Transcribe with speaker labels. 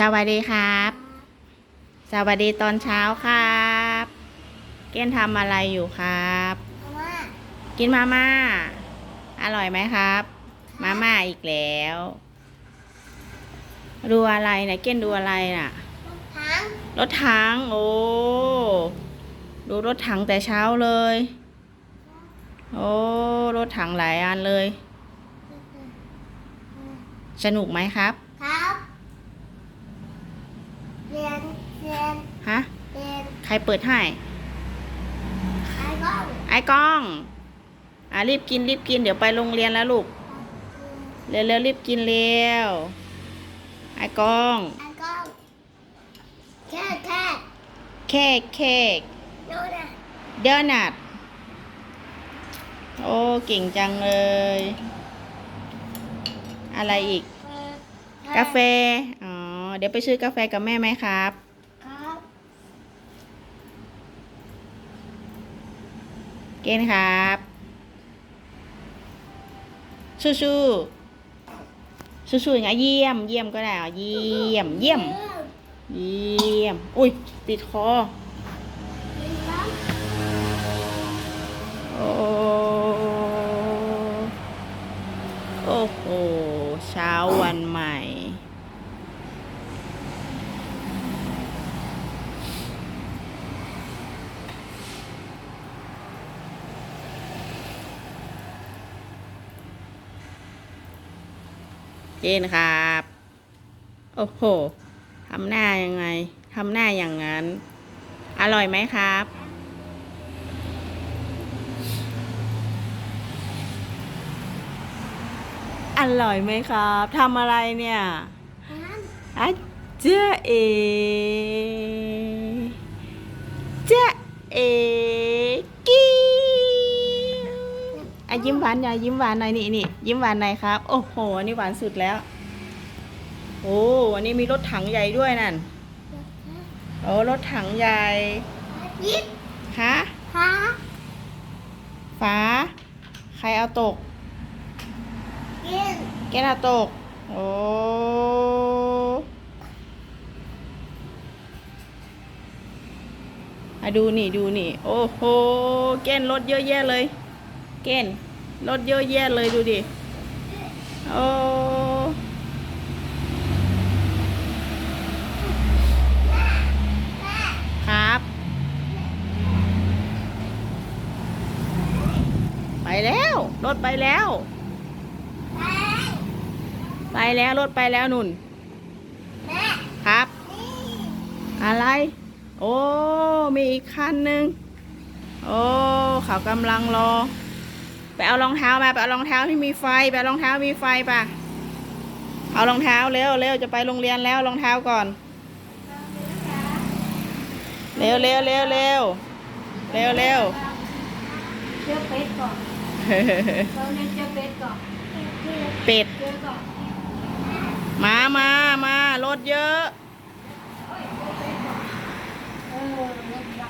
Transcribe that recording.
Speaker 1: สวัสดีครับ สวัสดีตอนเช้าครับ เก้นทำอะไรอยู่ครับ
Speaker 2: เพราะว่า
Speaker 1: กินมาม่า อร่อยไหมครับ มาม่าอีกแล้ว ดูอะไรนะเก้นดูอะไรน่ะ
Speaker 2: ทั้ง
Speaker 1: รถถัง โอ้ ดูรถถังแต่เช้าเลย โอ้ รถถังหลายอันเลย สนุกไหมครับ
Speaker 2: ครับเรียนเรียน
Speaker 1: ฮะ
Speaker 2: เรียน
Speaker 1: ใครเปิดให้
Speaker 2: ไอ้ก้อง
Speaker 1: ไอ้กล้อง อะรีบกินรีบกินเดี๋ยวไปโรงเรียนแล้วลูก เร็วเร็วรีบกินเร็ว ไอ้กล้อง
Speaker 2: ไอ้ก้องแค่แค่
Speaker 1: เค้กเค้ก
Speaker 2: โน่นน่ะ
Speaker 1: เดอนัทโอ้เก่งจังเลย อะไรอีก กาแฟ อ๋อ เดี๋ยวไปซื้อกาแฟกับแม่ไหมครับ
Speaker 2: ครับ
Speaker 1: เกณฑ์ครับสู้สู้สู้สู้อย่างเงี้ยเยี่ยม เยี่ยมก็ได้เยี่ยม เยี่ยม เยี่ยม อุ้ย ติดคอ โอ้โอ้โห เช้าวันใหม่ เจนครับ โอ้โหทำหน้ายังไงทำหน้าอย่างนั้น อร่อยไหมครับ อร่อยไหมครับทำอะไรเนี่ยอะเจ๊เอเจ๊เอ อะยิ้มหวานหน่อยยิ้มหวานหน่อยนี่นี่ยิ้มหวานหน่อยครับ โอ้โหอันนี่หวานสุดแล้ว โอ้อันนี้มีรถถังใหญ่ด้วยนั่นโอ้รถถังใหญ่
Speaker 2: ยิบ
Speaker 1: ฮะ
Speaker 2: ฮะ
Speaker 1: ฟ้าใครเอาตก
Speaker 2: กิน
Speaker 1: แกนาตก โอ้อะดูนี่ดูนี่ โอ้โห เก้นรถเยอะแยะเลย เกนรถเยอะแยะเลยดูดิ โอ้ครับ ไปแล้ว รถไปแล้ว ไปแล้ว รถไปแล้วนุ่น ครับ อะไร โอ้ มีอีกคันหนึ่งโอ้ เขากำลังรอ เอารองเท้ามาไปเอารองเท้าที่มีไฟไปเอารองเท้ามีไฟป่ะเอารองเท้าเร็วเร็วจะไปโรงเรียนแล้วรองเท้าก่อนเร็วเร็วเร็วเร็วเร็วเร็ว
Speaker 2: เชื่อเป็ดก่อนเราเนี่ยเชื่อเป็ดก่อน
Speaker 1: เป็ด
Speaker 2: เชื่อก่อน
Speaker 1: มามามา รถเยอะ